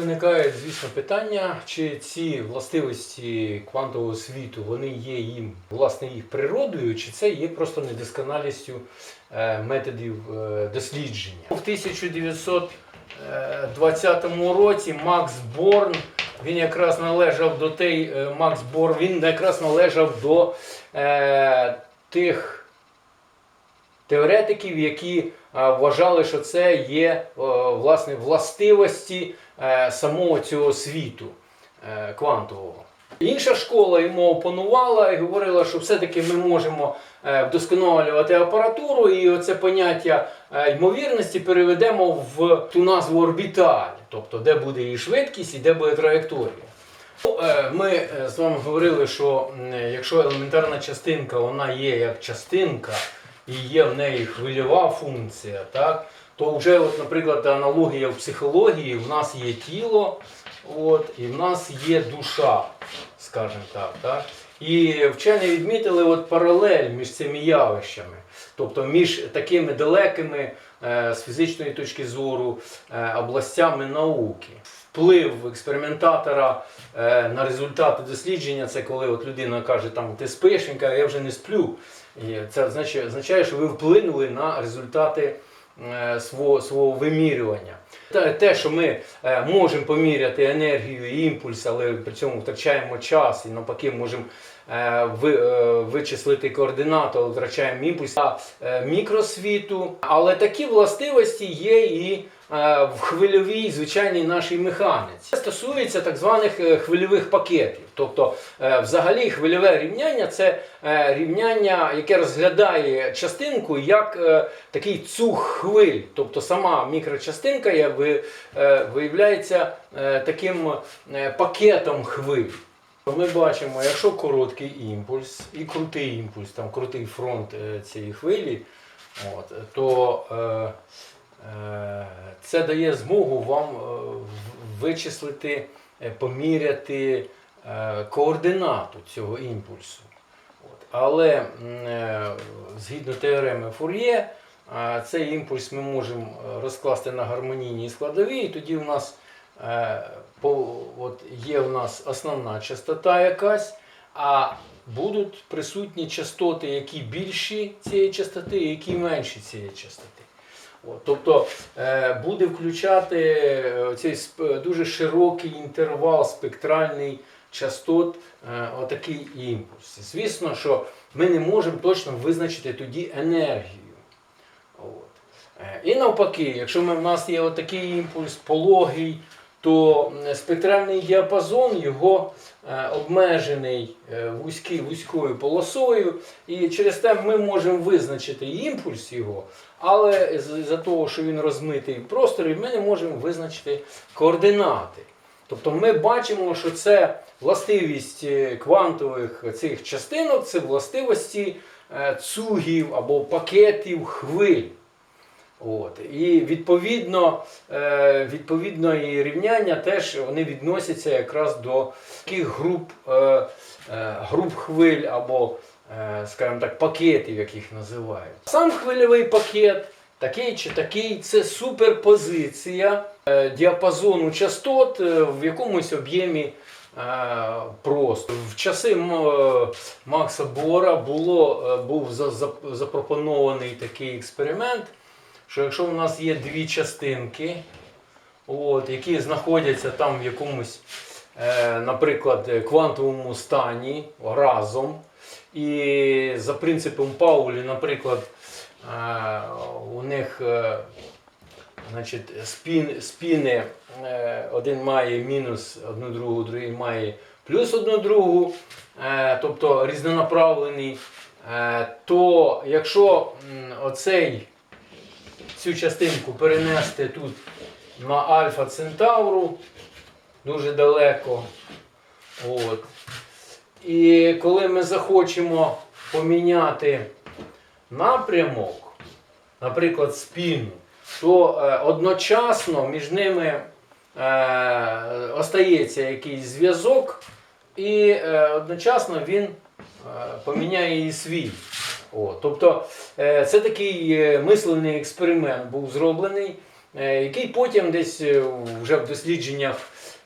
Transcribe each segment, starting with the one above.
Виникає, звісно, питання, чи ці властивості квантового світу вони є їм власне їх природою, чи це є просто недосконалістю е, методів е, дослідження. У 1920 році Макс Борн він якраз належав до той е, Макс Борн, він якраз належав до е, тих теоретиків, які е, вважали, що це є е, власне властивості е, самого цього світу квантового. Інша школа йому опонувала і говорила, що все-таки ми можемо вдосконалювати апаратуру, і оце поняття ймовірності переведемо в ту назву орбіталь, тобто де буде її швидкість і де буде траєкторія. Ну, Ми з вами говорили, що якщо елементарна частинка вона є як частинка і є в неї хвильова функція, так, то вже, от, наприклад, аналогія в психології, в нас є тіло, от, і в нас є душа, скажімо так. так. І вчені відмітили от паралель між цими явищами, тобто між такими далекими е, з фізичної точки зору е, областями науки. Вплив експериментатора е, на результати дослідження це коли от людина каже, там ти спиш, він каже, я вже не сплю. І це означає, що ви вплинули на результати е, свого, свого вимірювання. Те- що ми е, можемо поміряти енергію і імпульс, але при цьому втрачаємо час і навпаки можемо вичислити координату, але втрачаємо імпульс е, мікросвіту. Але такі властивості є і е, в хвильовій звичайній нашій механіці. Це стосується так званих е, хвильових пакетів. Тобто, е, взагалі, хвильове рівняння це е, рівняння, яке розглядає частинку як е, такий цуг хвиль. Тобто сама мікрочастинка е, виявляється е, таким е, пакетом хвиль. Ми бачимо, якщо короткий імпульс і крутий імпульс, там крутий фронт е, цієї хвилі, от, то е, е, це дає змогу вам е, вичислити, е, поміряти е, координату цього імпульсу. От. Але е, згідно теореми Фур'є, цей імпульс ми можемо розкласти на гармонійні складові, і тоді у нас по, от є в нас основна частота якась, а будуть присутні частоти, які більші цієї частоти, які менші цієї частоти. От, тобто е, буде включати е, цей дуже широкий інтервал спектральний частот, е, отакий імпульс. Звісно, що ми не можемо точно визначити тоді енергію. От. Е, І навпаки, якщо ми, в нас є отакий імпульс пологий, то спектральний діапазон його е, обмежений е, вузький, вузькою полосою, і через те ми можемо визначити імпульс його, але за того, що він розмитий в просторі, ми не можемо визначити координати. Тобто ми бачимо, що це властивість е, квантових цих частинок, це властивості цугів або пакетів хвиль. От. І відповідно, е, відповідно і рівняння теж вони відносяться якраз до таких груп, е, е, груп хвиль або, скажімо так, пакетів, як їх називають. Сам хвильовий пакет, такий чи такий, це суперпозиція діапазону частот в якомусь об'ємі. Просто в часи Макса Бора було, був за- за- запропонований такий експеримент, що якщо у нас є дві частинки, от, які знаходяться там в якомусь, е, наприклад, квантовому стані разом, і за принципом Паулі, наприклад, е, у них е, значить, спін, спіни е, один має мінус одну другу, другий має плюс одну другу, е, тобто різнонаправлений, е, то якщо оцей цю частинку перенести тут на Альфа Центавру дуже далеко. От. І коли ми захочемо поміняти напрямок, наприклад, спіну, то е, одночасно між ними е, остається якийсь зв'язок, і е, одночасно він е, поміняє її свій. О, тобто е, це такий е, мислений експеримент був зроблений. е, який потім десь вже в дослідженнях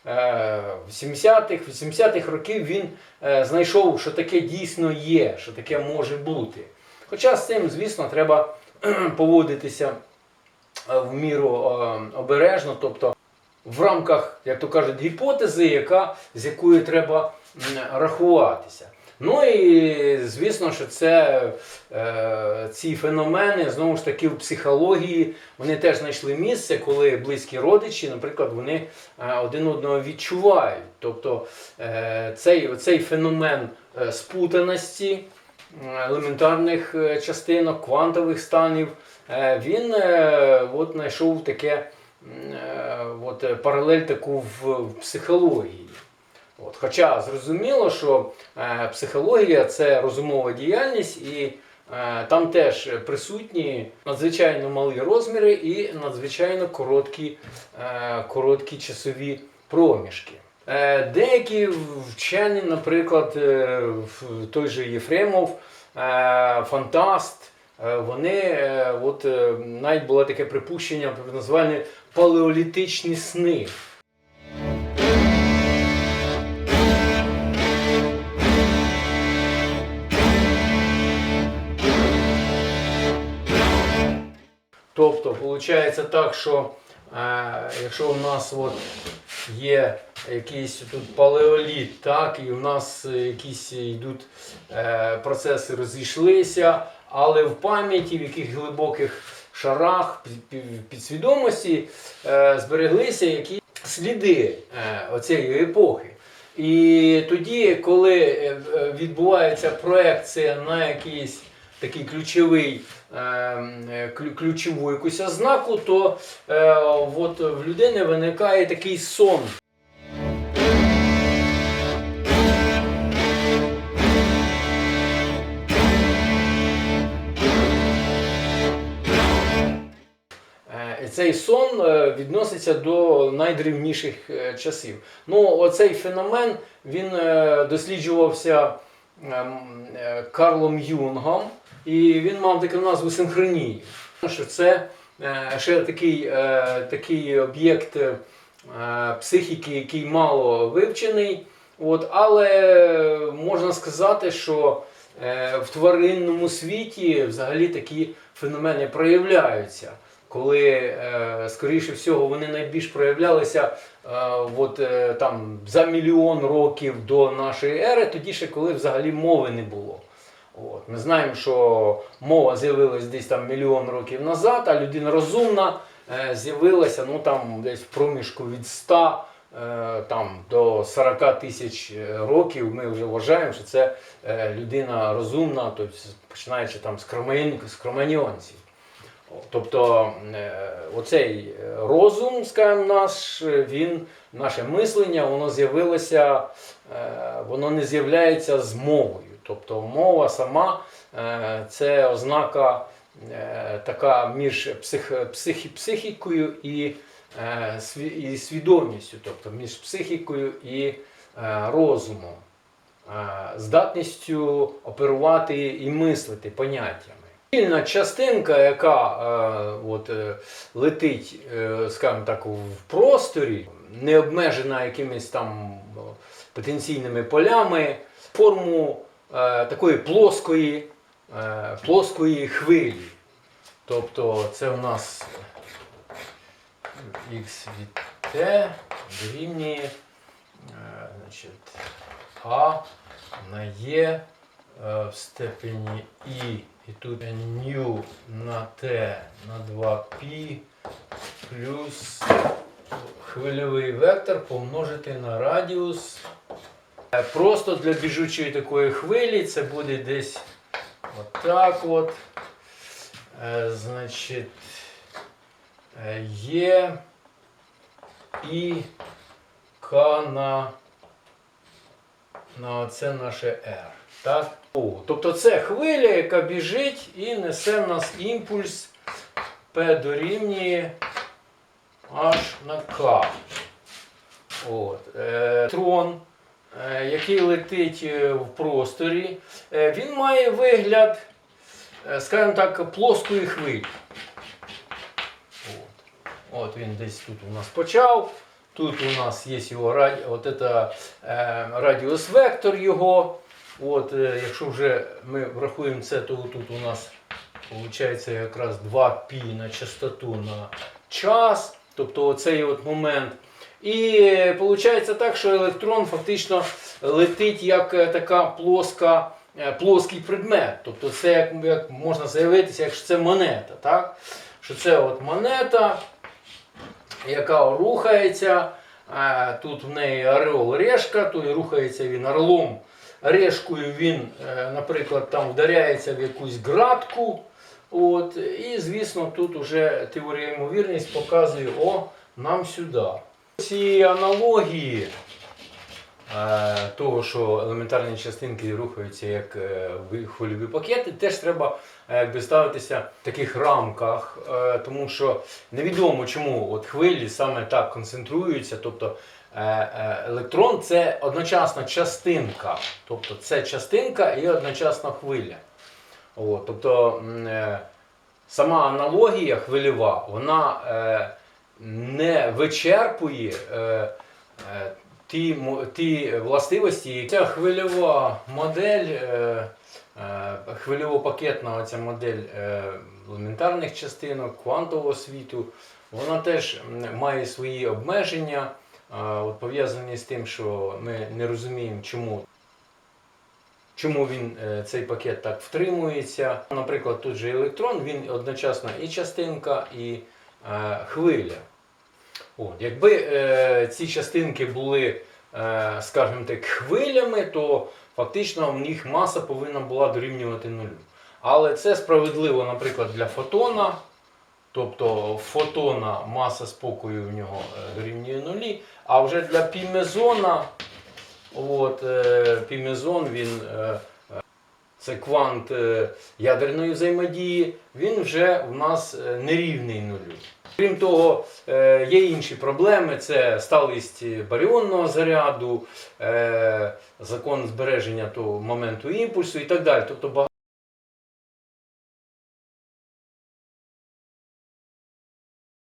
е, 70-х, 80-х років він знайшов, що таке дійсно є, що таке може бути. Хоча з цим, звісно, треба поводитися в міру обережно, тобто в рамках, як то кажуть, гіпотези, яка, з якою треба рахуватися. Ну і звісно, що це е, ці феномени знову ж таки в психології вони теж знайшли місце, коли близькі родичі, наприклад, вони е, один одного відчувають. Тобто е, цей, цей феномен спутаності елементарних частинок, квантових станів, він от, знайшов таке от, паралель таку в психології. От, хоча зрозуміло, що е, психологія це розумова діяльність, і е, там теж присутні надзвичайно малі розміри і надзвичайно короткі, е, короткі часові проміжки. Е, деякі вчені, наприклад, е, той же Єфремов, е, фантаст, е, вони е, от, е, навіть було таке припущення, назване палеолітичні сни. Тобто, виходить так, що е, якщо у нас от є якийсь тут палеоліт, так, і у нас е, якісь йдуть е, процеси розійшлися, але в пам'яті, в яких глибоких шарах під- під- підсвідомості е, збереглися якісь сліди е, оцієї епохи. І тоді, коли е, е, відбувається проекція на якийсь такий ключовий, е, е, клю- ключову якусь ознаку, то е, от в людини виникає такий сон. Е, цей сон відноситься до найдрівніших часів. Ну, оцей феномен він досліджувався ем, Карлом Юнгом, і він мав таку назву синхронії. Що це е, ще такий, е, такий об'єкт е, психіки, який мало вивчений. От, але можна сказати, що в тваринному світі взагалі такі феномени проявляються. Коли, скоріше всього, вони найбільш проявлялися от, там, за мільйон років до нашої ери, тоді ще коли взагалі мови не було. От. Ми знаємо, що мова з'явилась десь там мільйон років назад, а людина розумна е, з'явилася ну, там, десь в проміжку від 100 е, там, до 40 тисяч е, років. Ми вже вважаємо, що це е, людина розумна, тобто, починаючи там, з кроманьонців. З кроманьонців. Тобто е, оцей е, розум, скажімо, наш, він, наше мислення, воно з'явилося, воно не з'являється з мовою. Тобто мова сама е, це ознака е, така між псих, психі, психікою і, е, і свідомістю, тобто між психікою і розумом, здатністю оперувати і мислити поняттями. Вільна частинка, яка от, летить, скажімо так, в просторі, не обмежена якимись там потенційними полями, форму такої плоскої, е, плоскої хвилі. Тобто це у нас х від t дорівнює е, значить, а на е е, в степені і, і тут ню на t на 2π плюс хвильовий вектор помножити на радіус. Просто для біжучої такої хвилі це буде десь отак от. Е, Значить, е, є і К на, це наше R. Так? О, тобто це хвиля, яка біжить і несе в нас імпульс P дорівнює H на К. Е, трон, який летить е, в просторі, е, він має вигляд, е, скажімо так, плоскої хвилі. От. От він десь тут у нас почав. Тут у нас є його раді... от это, е, радіус вектор його. От, е, якщо вже ми врахуємо це, то тут у нас виходить якраз 2π на частоту на час. Тобто оцей от момент. І виходить так, що електрон фактично летить як е, така плоска, е, плоский предмет. Тобто це як, як можна заявитися, якщо це монета. Так? Що це от монета, яка рухається. е, Тут в неї орел решка, то і рухається він орлом. Решкою він, наприклад, там вдаряється в якусь градку. І, звісно, тут уже теорія ймовірність показує о, нам сюди. Ці аналогії е, того, що елементарні частинки рухаються як е, хвильові пакети, теж треба е, якби, ставитися в таких рамках, тому що невідомо, чому от хвилі саме так концентруються. Тобто електрон це одночасна частинка, тобто це частинка і одночасна хвиля. От, тобто сама аналогія хвильова, вона не вичерпує е, е, ті, ті властивості. Ця хвильова модель, е, е, хвильово-пакетна оця модель е, елементарних частинок, квантового світу, вона теж має свої обмеження, е, от, пов'язані з тим, що ми не розуміємо, чому Чому він е, цей пакет так втримується? Наприклад, тут же електрон, він одночасно і частинка, і хвиля. От, якби е, ці частинки були, е, скажімо так, хвилями, то фактично в них маса повинна була дорівнювати нулю. Але це справедливо, наприклад, для фотона. Тобто фотона маса спокою в нього е, дорівнює нулі, а вже для пімезона От, е, Пімезон, він, е, е, це квант е, ядерної взаємодії, він вже в нас е, нерівний нулю. Крім того, е, є інші проблеми: це сталість баріонного заряду, закон збереження того моменту імпульсу і так далі. Тобто